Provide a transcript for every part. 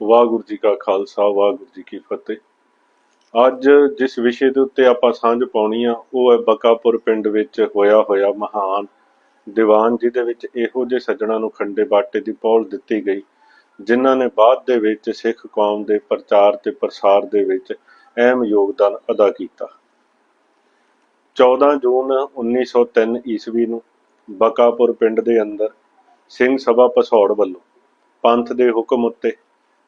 ਵਾਹਿਗੁਰੂ ਜੀ ਕਾ ਖਾਲਸਾ, ਵਾਹਿਗੁਰੂ ਜੀ ਕੀ ਫਤਿਹ। ਅੱਜ ਜਿਸ ਵਿਸ਼ੇ ਦੇ ਉੱਤੇ ਆਪਾਂ ਸਾਂਝ ਪਾਉਣੀ ਆ, ਉਹ ਹੈ ਬਕਾਪੁਰ ਪਿੰਡ ਵਿੱਚ ਹੋਇਆ ਹੋਇਆ ਮਹਾਨ ਦੀਵਾਨ, ਜਿਹਦੇ ਵਿੱਚ ਇਹੋ ਜਿਹੇ ਸੱਜਣਾ ਨੂੰ ਖੰਡੇ ਬਾਟੇ ਦੀ ਪੌਲ ਦਿੱਤੀ ਗਈ, ਜਿਨ੍ਹਾਂ ਨੇ ਬਾਅਦ ਦੇ ਵਿੱਚ ਸਿੱਖ ਕੌਮ ਦੇ ਪ੍ਰਚਾਰ ਤੇ ਪ੍ਰਸਾਰ ਦੇ ਵਿੱਚ ਅਹਿਮ ਯੋਗਦਾਨ ਅਦਾ ਕੀਤਾ। 14 ਜੂਨ 1903 ਈਸਵੀ ਨੂੰ ਬਕਾਪੁਰ ਪਿੰਡ ਦੇ ਅੰਦਰ ਸਿੰਘ ਸਭਾ ਪਸੌੜ ਵੱਲੋਂ ਪੰਥ ਦੇ ਹੁਕਮ ਉੱਤੇ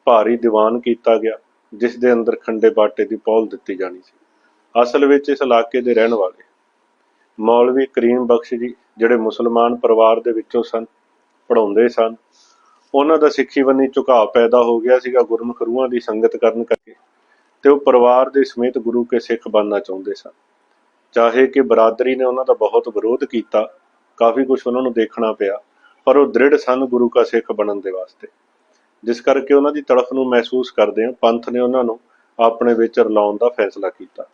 ਭਾਰੀ ਦੀਵਾਨ ਕੀਤਾ ਗਿਆ, ਜਿਸ ਦੇ ਅੰਦਰ ਖੰਡੇ ਬਾਟੇ ਦੀ ਪੌਲ ਦਿੱਤੀ ਜਾਣੀ ਸੀ। ਅਸਲ ਵਿੱਚ ਇਸ ਇਲਾਕੇ ਦੇ ਰਹਿਣ ਵਾਲੇ ਮੌਲਵੀ ਕਰੀਮ ਬਖਸ਼ ਜੀ, ਜਿਹੜੇ ਮੁਸਲਮਾਨ ਪਰਿਵਾਰ ਦੇ ਵਿੱਚੋਂ ਸਨ ਪੜਾਉਂਦੇ ਸਨ। ਉਹਨਾਂ ਦਾ ਸਿੱਖੀ ਬੰਨੀ ਝੁਕਾਅ ਪੈਦਾ ਹੋ ਗਿਆ ਸੀਗਾ ਗੁਰਮੁਖ ਰੂਹਾਂ ਦੀ ਸੰਗਤ ਕਰਨ ਕਰਕੇ ਤੇ ਉਹ ਪਰਿਵਾਰ ਦੇ ਸਮੇਤ ਗੁਰੂ ਕੇ ਸਿੱਖ ਬਣਨਾ ਚਾਹੁੰਦੇ ਸਨ। ਚਾਹੇ ਕਿ ਬਰਾਦਰੀ ਨੇ ਉਹਨਾਂ ਦਾ ਬਹੁਤ ਵਿਰੋਧ ਕੀਤਾ, ਕਾਫੀ ਕੁਝ ਉਹਨਾਂ ਨੂੰ ਦੇਖਣਾ ਪਿਆ, ਪਰ ਉਹ ਦ੍ਰਿੜ ਸਨ ਗੁਰੂ ਕਾ ਸਿੱਖ ਬਣਨ ਦੇ ਵਾਸਤੇ। ਜਿਸ ਕਰਕੇ ਉਹਨਾਂ ਦੀ ਤੜਫ ਨੂੰ ਮਹਿਸੂਸ ਕਰਦੇ ਆ ਪੰਥ ਨੇ ਉਹਨਾਂ ਨੂੰ ਆਪਣੇ ਵਿੱਚ ਰਲਾਉਣ ਦਾ ਫੈਸਲਾ ਕੀਤਾ।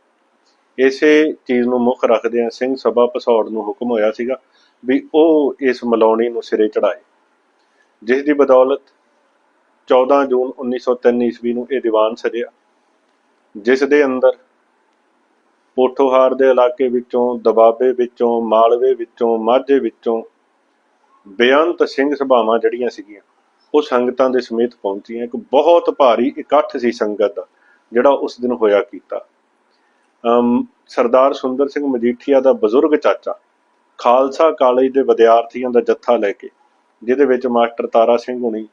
ਇਸੇ ਚੀਜ਼ ਨੂੰ ਮੁੱਖ ਰੱਖਦੇ ਆ ਸਿੰਘ ਸਭਾ ਪਸੌੜ ਨੂੰ ਹੁਕਮ ਹੋਇਆ ਸੀਗਾ ਵੀ ਉਹ ਇਸ ਮਲਾਉਣੀ ਨੂੰ ਸਿਰੇ ਚੜਾਏ ਜਿਸ ਦੀ ਬਦੌਲਤ 14 ਜੂਨ 1903 ਈਸਵੀ ਨੂੰ ਇਹ ਦੀਵਾਨ ਸਜਿਆ। ਜਿਸ ਦੇ ਅੰਦਰ ਪੋਠੋਹਾਰ ਦੇ ਇਲਾਕੇ ਵਿੱਚੋਂ, ਦਬਾਬੇ ਵਿੱਚੋਂ, ਮਾਲਵੇ ਵਿੱਚੋਂ, ਮਾਝੇ ਵਿੱਚੋਂ ਬੇਅੰਤ ਸਿੰਘ ਸਭਾਵਾਂ ਜਿਹੜੀਆਂ ਸੀਗੀਆਂ ਉਹ ਸੰਗਤਾਂ ਦੇ ਸਮੇਤ ਪਹੁੰਚੀਆਂ। ਇੱਕ ਬਹੁਤ ਭਾਰੀ, ਇਕੱਠ ਸੀ ਸੰਗਤ ਦਾ ਜਿਹੜਾ ਉਸ ਦਿਨ ਹੋਇਆ ਕੀਤਾ। ਅਮ ਸਰਦਾਰ ਸੁੰਦਰ ਸਿੰਘ ਮਜੀਠੀਆ ਦਾ ਬਜ਼ੁਰਗ ਚਾਚਾ, ਖਾਲਸਾ ਕਾਲਜ ਦੇ ਵਿਦਿਆਰਥੀਆਂ ਦਾ ਜੱਥਾ ਲੈ ਕੇ, ਜਿਹਦੇ ਵਿੱਚ ਮਾਸਟਰ ਤਾਰਾ ਸਿੰਘ ਹੁਣੀ,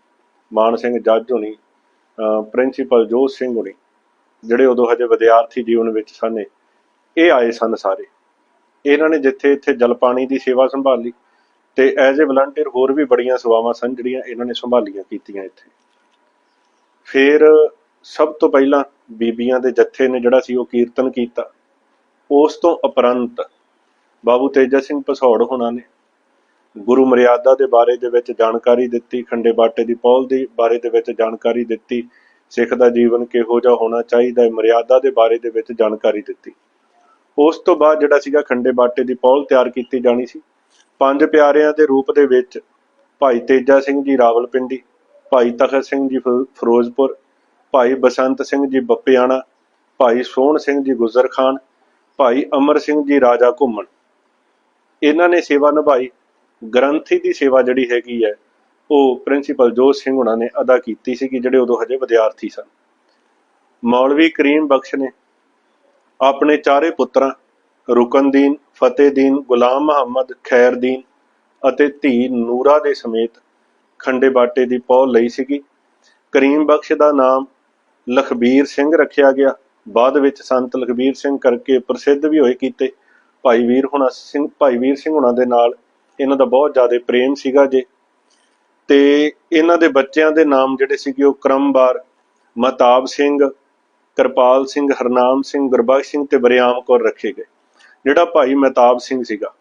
ਮਾਨ ਸਿੰਘ ਜੱਜ ਹੁਣੀ ਪ੍ਰਿੰਸੀਪਲ ਜੋਤ ਸਿੰਘ ਹੁਣੀ, ਜਿਹੜੇ ਉਦੋਂ ਹਜੇ ਵਿਦਿਆਰਥੀ ਜੀਵਨ ਵਿੱਚ ਸਨ, ਇਹ ਆਏ ਸਨ ਸਾਰੇ। ਇਹਨਾਂ ਨੇ ਜਿੱਥੇ ਇੱਥੇ ਜਲ ਪਾਣੀ ਦੀ ਸੇਵਾ ਸੰਭਾਲੀ ਤੇ ਐਜ਼ ਅ ਵਲੰਟੀਅਰ ਹੋਰ ਵੀ ਬੜੀਆਂ ਸੇਵਾਵਾਂ ਸਨ ਜਿਹੜੀਆਂ ਇਹਨਾਂ ਨੇ ਸੰਭਾਲੀਆਂ ਕੀਤੀਆਂ ਇੱਥੇ। ਫਿਰ ਸਭ ਤੋਂ ਪਹਿਲਾਂ ਬੀਬੀਆਂ ਦੇ ਜੱਥੇ ਨੇ ਜਿਹੜਾ ਸੀ ਉਹ ਕੀਰਤਨ ਕੀਤਾ। ਉਸ ਤੋਂ ਉਪਰੰਤ ਬਾਬੂ ਤੇਜਾ ਸਿੰਘ ਪਸੌੜ ਹੋਣਾ ਨੇ ਗੁਰੂ ਮਰਿਆਦਾ ਦੇ ਬਾਰੇ ਦੇ ਵਿੱਚ ਜਾਣਕਾਰੀ ਦਿੱਤੀ, ਖੰਡੇ ਬਾਟੇ ਦੀ ਪੌਲ ਦੇ ਬਾਰੇ ਦੇ ਵਿੱਚ ਜਾਣਕਾਰੀ ਦਿੱਤੀ, ਸਿੱਖ ਦਾ ਜੀਵਨ ਕਿਹੋ ਜਿਹਾ ਹੋਣਾ ਚਾਹੀਦਾ ਹੈ, ਮਰਿਆਦਾ ਦੇ ਬਾਰੇ ਦੇ ਵਿੱਚ ਜਾਣਕਾਰੀ ਦਿੱਤੀ। ਉਸ ਤੋਂ ਬਾਅਦ ਜਿਹੜਾ ਸੀਗਾ ਖੰਡੇ ਬਾਟੇ ਦੀ ਪੌਲ ਤਿਆਰ ਕੀਤੀ ਜਾਣੀ ਸੀ। ਪੰਜ ਪਿਆਰਿਆਂ ਦੇ ਰੂਪ ਦੇ ਵਿੱਚ ਭਾਈ ਤੇਜਾ ਸਿੰਘ ਜੀ ਰਾਵਲਪਿੰਡੀ, ਭਾਈ ਤਖਤ ਸਿੰਘ ਜੀ ਫਿਰੋਜ਼ਪੁਰ, ਭਾਈ ਬਸੰਤ ਸਿੰਘ ਜੀ ਬੱਪਿਆਣਾ, ਭਾਈ ਸੋਹਣ ਸਿੰਘ ਜੀ ਗੁਜ਼ਰ ਖਾਨ, ਭਾਈ ਅਮਰ ਸਿੰਘ ਜੀ ਰਾਜਾ ਘੁੰਮਣ। ਇਹਨਾਂ ਨੇ ਸੇਵਾ ਨਿਭਾਈ। ਗ੍ਰੰਥੀ ਦੀ ਸੇਵਾ ਜਿਹੜੀ ਹੈਗੀ ਹੈ, ਉਹ ਪ੍ਰਿੰਸੀਪਲ ਜੋਤ ਸਿੰਘ ਹੁਣਾਂ ਨੇ ਅਦਾ ਕੀਤੀ ਸੀ ਕਿ ਜਿਹੜੇ ਉਦੋਂ ਹਜੇ ਵਿਦਿਆਰਥੀ ਸਨ। ਮੌਲਵੀ ਕਰੀਮ ਬਖਸ਼ ਨੇ ਆਪਣੇ ਚਾਰੇ ਪੁੱਤਰਾਂ ਰੁਕਨਦੀਨ ਫਤਿਹਦੀਨ ਗੁਲਾਮ ਮੁਹੰਮਦ ਖੈਰਦੀਨ ਅਤੇ ਧੀ ਨੂਰਾ ਦੇ ਸਮੇਤ ਖੰਡੇ ਬਾਟੇ ਦੀ ਪੌ ਲਈ ਸੀਗੀ। ਕਰੀਮ ਬਖਸ਼ ਦਾ ਨਾਮ ਲਖਬੀਰ ਸਿੰਘ ਰੱਖਿਆ ਗਿਆ। ਬਾਅਦ ਵਿੱਚ ਸੰਤ ਲਖਬੀਰ ਸਿੰਘ ਕਰਕੇ ਪ੍ਰਸਿੱਧ ਵੀ ਹੋਏ ਕੀਤੇ। ਭਾਈ ਵੀਰ ਹੁਣਾ ਸਿੰਘ, ਭਾਈ ਵੀਰ ਸਿੰਘ ਹੁਣਾਂ ਦੇ ਨਾਲ ਇਹਨਾਂ ਦਾ ਬਹੁਤ ਜ਼ਿਆਦਾ ਪ੍ਰੇਮ ਸੀਗਾ ਜੇ। ਤੇ ਇਹਨਾਂ ਦੇ ਬੱਚਿਆਂ ਦੇ ਨਾਮ ਜਿਹੜੇ ਸੀਗੇ ਉਹ ਕ੍ਰਮਵਾਰ ਮਹਤਾਬ ਸਿੰਘ, ਕਿਰਪਾਲ ਸਿੰਘ, ਹਰਨਾਮ ਸਿੰਘ, ਗੁਰਬਖਸ਼ ਸਿੰਘ ਤੇ ਬਰਿਆਮ ਕੌਰ ਰੱਖੇ ਗਏ। ਜਿਹੜਾ ਭਾਈ ਮਹਿਤਾਬ ਸਿੰਘ ਸੀਗਾ।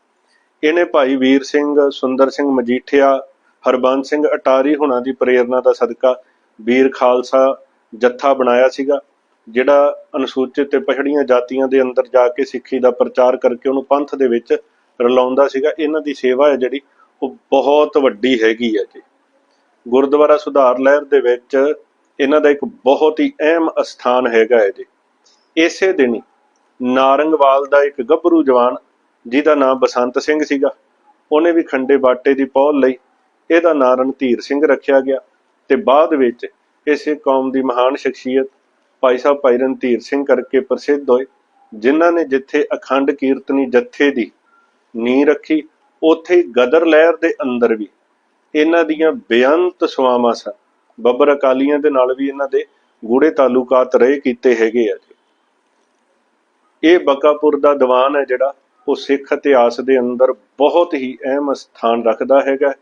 ਇਹਨੇ ਭਾਈ ਵੀਰ ਸਿੰਘ, ਸੁੰਦਰ ਸਿੰਘ ਮਜੀਠੀਆ, ਹਰਬੰਸ ਸਿੰਘ ਅਟਾਰੀ ਹੁਣਾਂ ਦੀ ਪ੍ਰੇਰਣਾ ਦਾ ਸਦਕਾ ਵੀਰ ਖਾਲਸਾ ਜੱਥਾ ਬਣਾਇਆ ਸੀਗਾ, ਜਿਹੜਾ ਅਨੁਸੂਚਿਤ ਤੇ ਪਛੜੀਆਂ ਜਾਤੀਆਂ ਦੇ ਅੰਦਰ ਜਾ ਕੇ ਸਿੱਖੀ ਦਾ ਪ੍ਰਚਾਰ ਕਰਕੇ ਉਹਨੂੰ ਪੰਥ ਦੇ ਵਿੱਚ ਰਲਾਉਂਦਾ ਸੀਗਾ। ਇਹਨਾਂ ਦੀ ਸੇਵਾ ਹੈ ਜਿਹੜੀ, ਉਹ ਬਹੁਤ ਵੱਡੀ ਹੈਗੀ ਹੈ ਜੀ। ਗੁਰਦੁਆਰਾ ਸੁਧਾਰ ਲਹਿਰ ਦੇ ਵਿੱਚ ਇਹਨਾਂ ਦਾ ਇੱਕ ਬਹੁਤ ਹੀ ਅਹਿਮ ਅਸਥਾਨ ਹੈਗਾ ਹੈ ਜੀ। ਇਸੇ ਦਿਨ ਹੀ ਨਾਰੰਗਵਾਲ ਦਾ ਇੱਕ ਗੱਭਰੂ ਜਵਾਨ, ਜਿਹਦਾ ਨਾਮ ਬਸੰਤ ਸਿੰਘ ਸੀਗਾ। ਉਹਨੇ ਵੀ ਖੰਡੇ ਬਾਟੇ ਦੀ ਪੌਲ ਲਈ ਇਹਦਾ ਨਾਂ ਰਣਧੀਰ ਸਿੰਘ ਰੱਖਿਆ ਗਿਆ ਤੇ ਬਾਅਦ ਵਿੱਚ ਇਸੇ ਕੌਮ ਦੀ ਮਹਾਨ ਸ਼ਖਸੀਅਤ ਭਾਈ ਸਾਹਿਬ ਭਾਈ ਰਣਧੀਰ ਸਿੰਘ ਕਰਕੇ ਪ੍ਰਸਿੱਧ ਹੋਏ, ਜਿਨ੍ਹਾਂ ਨੇ ਜਿੱਥੇ ਅਖੰਡ ਕੀਰਤਨੀ ਜੱਥੇ ਦੀ ਨੀਂਹ ਰੱਖੀ, ਉੱਥੇ ਗਦਰ ਲਹਿਰ ਦੇ ਅੰਦਰ ਵੀ ਇਹਨਾਂ ਦੀਆਂ ਬੇਅੰਤ ਸੁਆਵਾਂ ਸਨ। ਬੱਬਰ ਅਕਾਲੀਆਂ ਦੇ ਨਾਲ ਵੀ ਇਹਨਾਂ ਦੇ ਗੂੜੇ ਤਾਲੁਕਾਤ ਰਹੇ ਕੀਤੇ ਹੈਗੇ ਆ ਜੀ। ਇਹ ਬਕਾਪੁਰ ਦਾ ਦੀਵਾਨ ਹੈ ਜਿਹੜਾ ਉਹ ਸਿੱਖ ਇਤਿਹਾਸ ਦੇ ਅੰਦਰ ਬਹੁਤ ਹੀ ਅਹਿਮ ਸਥਾਨ ਰੱਖਦਾ ਹੈਗਾ।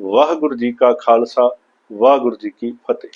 ਵਾਹਿਗੁਰੂ ਜੀ ਕਾ ਖਾਲਸਾ, ਵਾਹਿਗੁਰੂ ਜੀ ਕੀ ਫਤਿਹ।